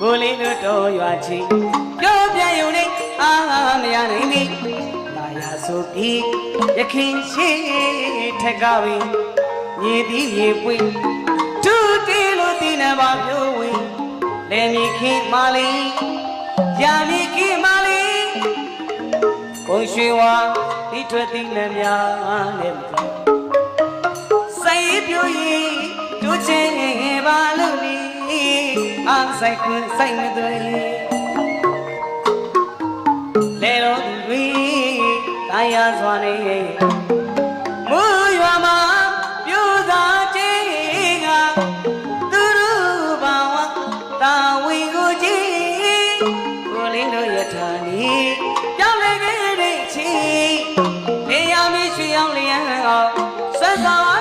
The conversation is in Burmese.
ကိုလေးတို့တော်ရွာချင်းပြောပြရုံနဲ့အာမရနိုင်နေလာရဆိုပြီးရခင်ရှိထက်ကဝေးညီသည်ရေပွေတူတီလို့ဒီနဘာပြောဝေးလဲမြေခင်မာလီရာမြေခင်မာလီဘုံရွှေဝါဒီထွက်သည်လည်းများနဲ့မတူဆိုင်ပြိုရီတို့ အားဆိုင်ခွင်းဆိုင်မသွေလေတော်သူတွေတရားစွာနေမူရွာမှာပြူသာခြင်းကသူတို့ဘာဝတာဝင်ကိုကြည့်ကိုလင်းတို့ယထာနီပြောင်းလဲခဲ့တဲ့ချီနေရာမရှိအောင်လျံအောင်ဆက်သွား